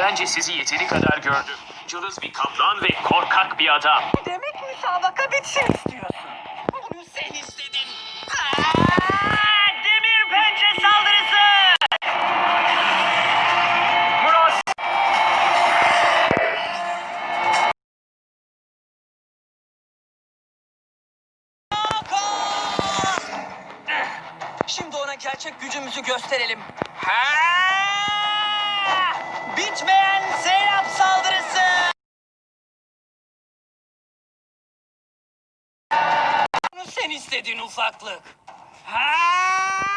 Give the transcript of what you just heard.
Bence sizi yeteri kadar gördüm. Cılız bir kaplan ve korkak bir adam. Demek müsabaka bitsin istiyorsun. Bunu sen istedin. Aa, demir pençe saldırısı. Muros! Şimdi ona gerçek gücümüzü gösterelim. Ha! Sen istedin ufaklık. Ha!